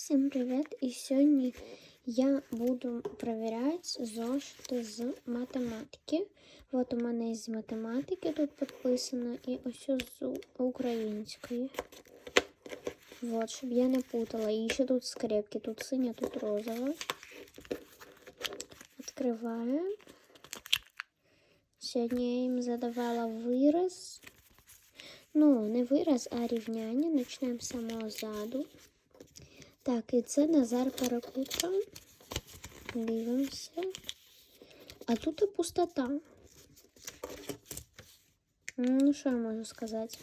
Всім привіт! І сьогодні я буду перевіряти зошити з математики. От у мене з математики тут підписано і ось з української. Вот, щоб я не путала. І ще тут скрепки, тут синя, тут розова. Відкриваю. Сьогодні я їм задавала вираз. Ну, не вираз, а рівняння. Почнемо з самого заду. Так, і це Назар Перекупа. Дивимося. А тут і пустота. Ну, що я можу сказати?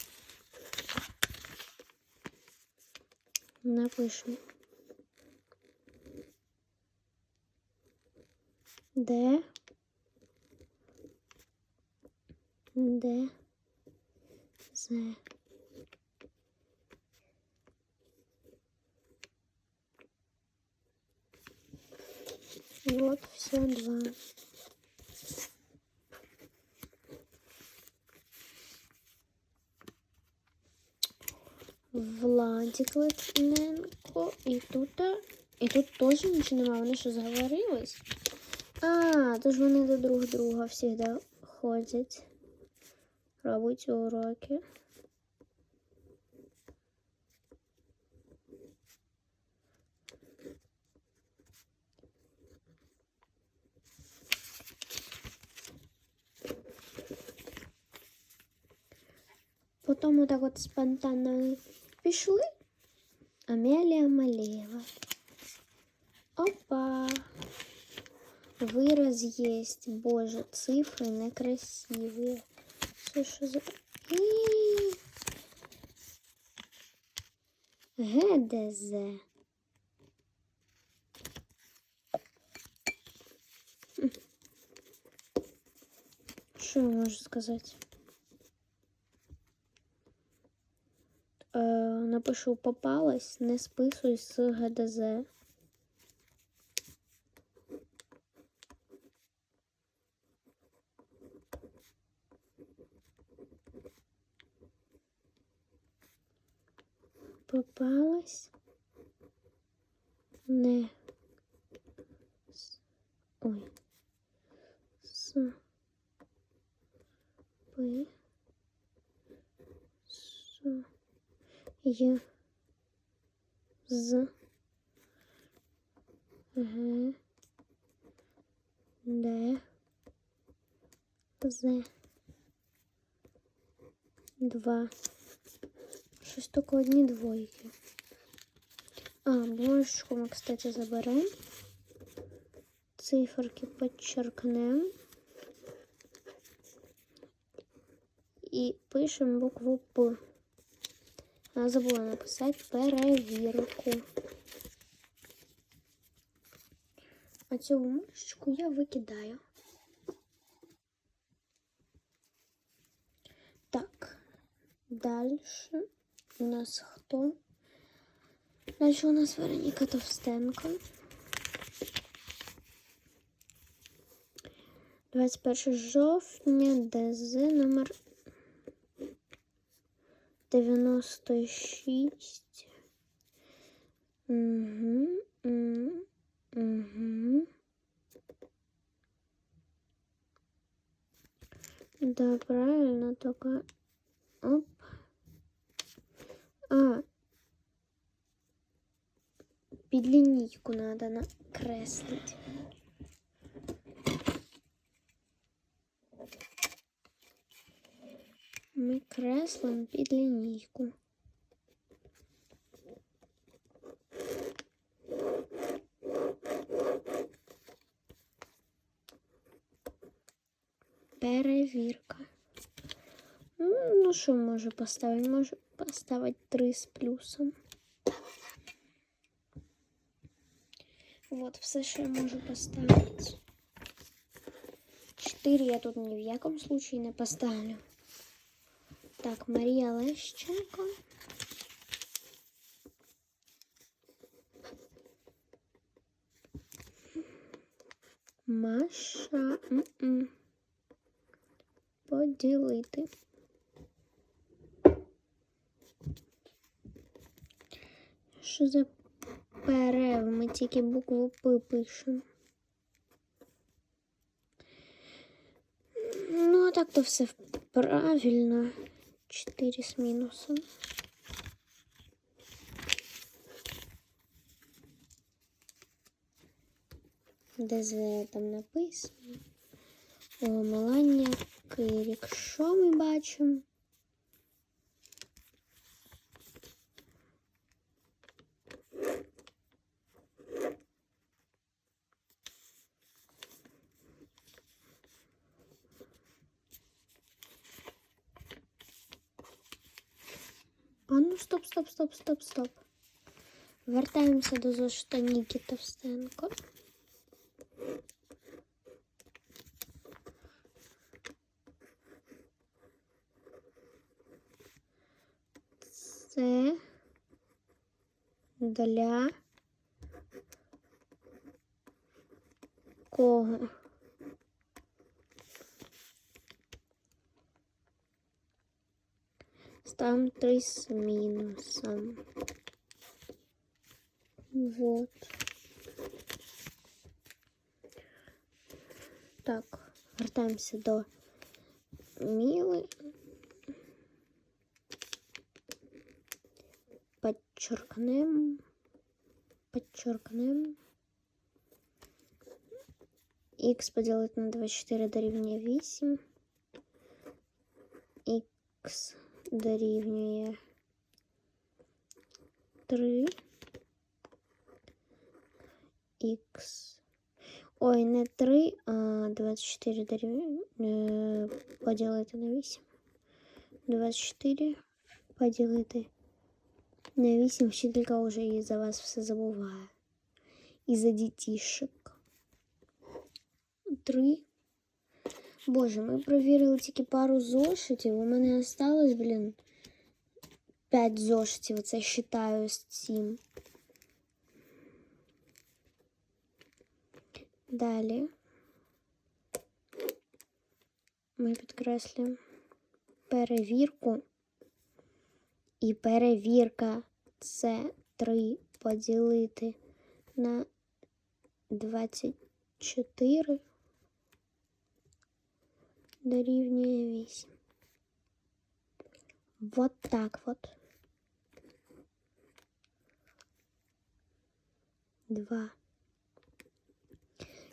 Напишемо. Де? Де? Зе. Вот все два. Владик Литвиненко. І тут, і тут теж нічого немає. Вони що зговорились? А, то ж вони до друг друга завжди ходять. Робить уроки. Потім отак от спонтанно пішли. Амелія Малеева. Опа. Вираз есть. Боже, цифры некрасивые. Це що за... І... ГДЗ. Хм. Що я можу сказати? Е, напишу попалась, не списуй з ГДЗ. Попалась. Не. С- Ой. С. П. С. Й. З. Г. Д. З. Два. Щось тільки одні двойки. А, бумажечку ми, кстати, заберемо. Циферки підчеркнемо. І пишемо букву П. Забула написати перевірку. А цю бумажечку я викидаю. Так, дальше у нас хто? Дальше у нас Вероніка Товстенко. 21 жовтня, ДЗ номер 96. Угу, угу. Да, правильно, только... Оп. А, під лінійку надо накреслити. Ми креслимо під лінійку. Перевірка. М, Ну, що можу поставити? Можу поставити 3 з плюсом. Вот, все, що я можу поставити. 4 я тут ні в якому случае не поставлю. Так, Марія Лещенко. Маша. М-м. Поділити. Що за перерв. Ми тільки букву П пишемо. Ну, а так то все правильно. 4 з мінусом. ДЗ там написано. Омилання Кирік. Що ми бачимо? А ну стоп, стоп, стоп, стоп, стоп. Вертаємося до зошита Ніки Товстенко. Це для кого? Ставим 3 с минусом. Вот. Так, вертаємося до Міли. Подчеркнем. Подчеркнем. Х поділити на 24 дорівнює 8. Х дорівнює 3. Х. Ой, не 3, а 24 дорівнює е, поділити на 8. 24 поділити на 8. Вчителька вже і за вас все забуває. І за дітішек. 3. Боже, ми провірили тільки пару зошитів. У мене осталось, блін, 5 зошитів. Це считаю з цим. Далі ми підкреслюємо перевірку. І перевірка це 3 поділити на 24 дорівнює 8. Вот так вот. 2.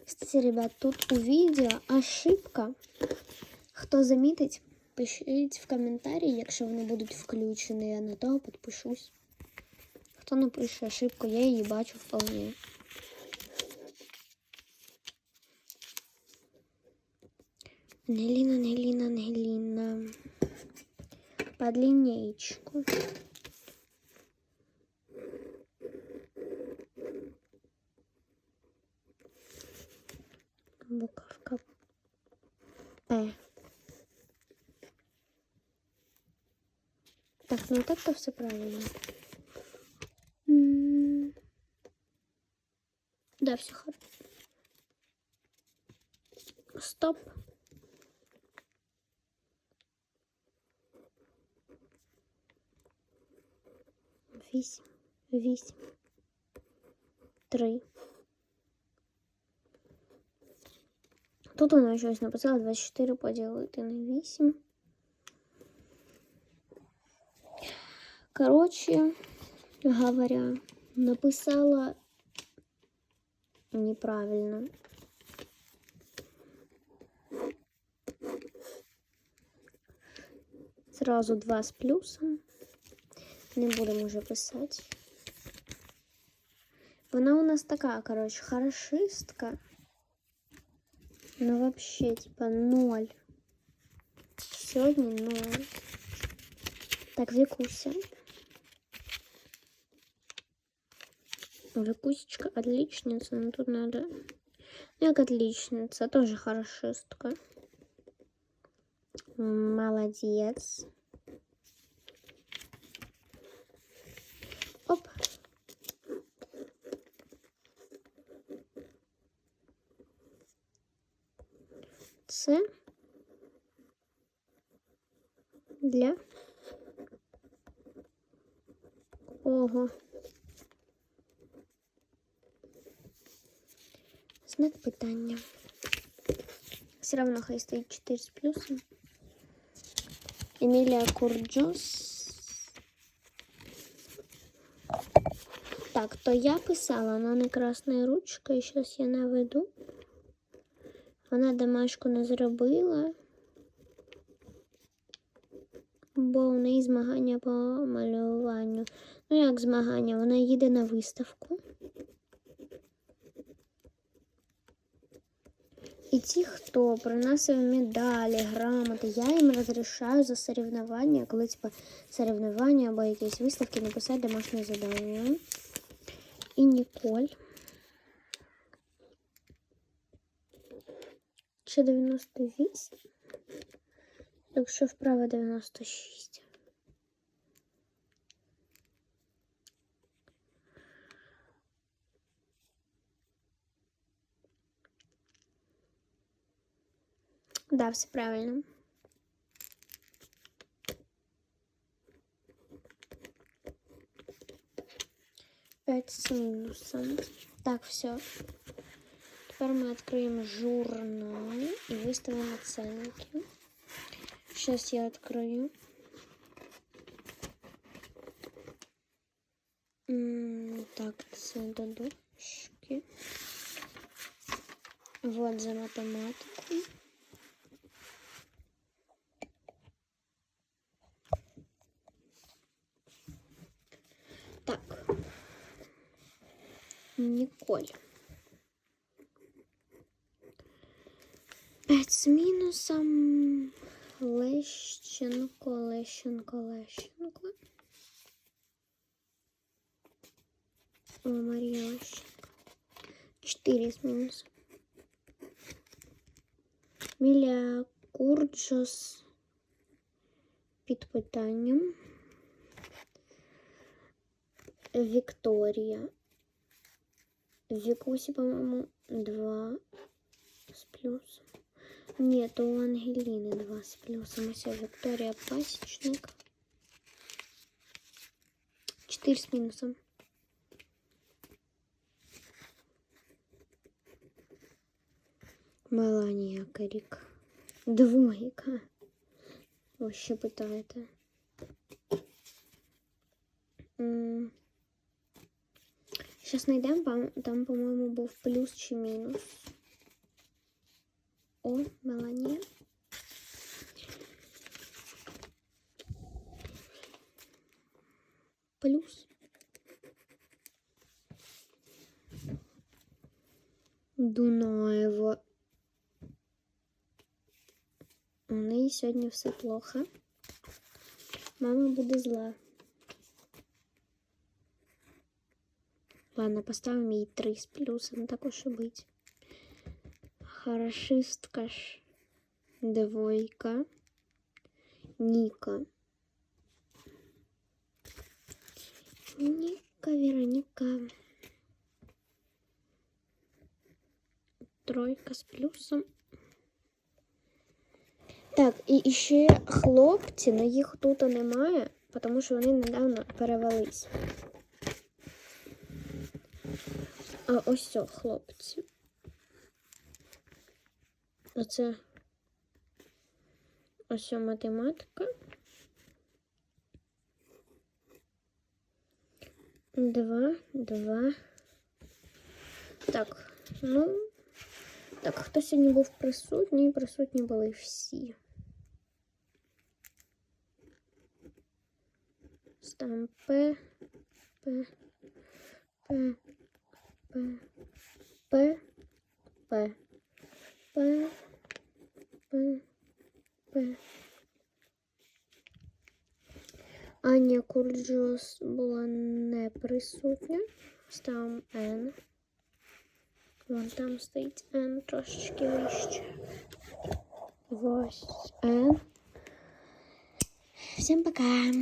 Кстати, ребят, тут у відео ошибка. Хто замітить, пишіть в коментарі, якщо вони будуть включені, я на того підпишусь. Хто напише ошибку, я її бачу вполне. Ангелина, Ангелина, Ангелина. По линеечку. Буковка П. Так, ну так-то все правильно. Да, все хорошо. Стоп. Вісім, вісім, три. Тут вона щось написала 24 поділити на 8. Короче говоря, написала неправильно. Сразу два з плюсом. Не будемо вже писати. Вона у нас така, короче, хорошистка. Ну вообще, типа, ноль. Сегодня ноль. Так, Викуся. Викусечка отличница, но тут надо... Ну, как отличница, тоже хорошистка. Молодец. Це для кого? Знак питання. Все равно хай стоїть 4 з плюсом. Емілія Курджос. Так, то я писала, вона не красною ручкою, зараз я наведу. Вона домашку не зробила, бо у неї змагання по малюванню. Ну, як змагання? Вона їде на виставку. І ті, хто приносив медалі, грамоти, я їм розрішаю за соревновання, коли типа соревновання або якісь виставки написати домашнє завдання. І Ніколь. Чи 98? Якщо вправо 96. Да, все правильно. Пять с минусом. Так, все. Теперь мы откроем журнал и выставим оценки. Сейчас я открою. Так, додушки. Вот за математику. Так. Николь. Пять з мінусом Лещенко, Лещенко, Лещенко. О, Марія Лещенко. 4 з мінусом. Міля Курджос під питанням. Вікторія. Вікусі, по-моєму, два з плюсом. Нет, у Ангелины два с плюсом. Все, Виктория Пасечник. Четыре с минусом. Маланія Карик, Двойка. вообще ще Сейчас найдем знайдемо, там, по-моєму, був плюс чи минус у Мелани. Плюс. Дунаева. У неї сьогодні все плохо. Мама буде зла. Ладно, поставимо їй 3 з плюсом, також і бить. Хорошистка ж. Двойка. Ника. Ника, Вероника. Тройка з плюсом. Так, і ще хлопці, але їх тут немає, тому що вони недавно перевелись. А ось о, хлопці. Оце ось математика. Два, два. Так, ну, так, хто сьогодні був присутній? Присутні були всі. П, П, П, П, П, П, П, Аня Курджос була не присутня. Ставимо Н. Вон там стоїть Н трошечки вище. Ось Н. Всім пока.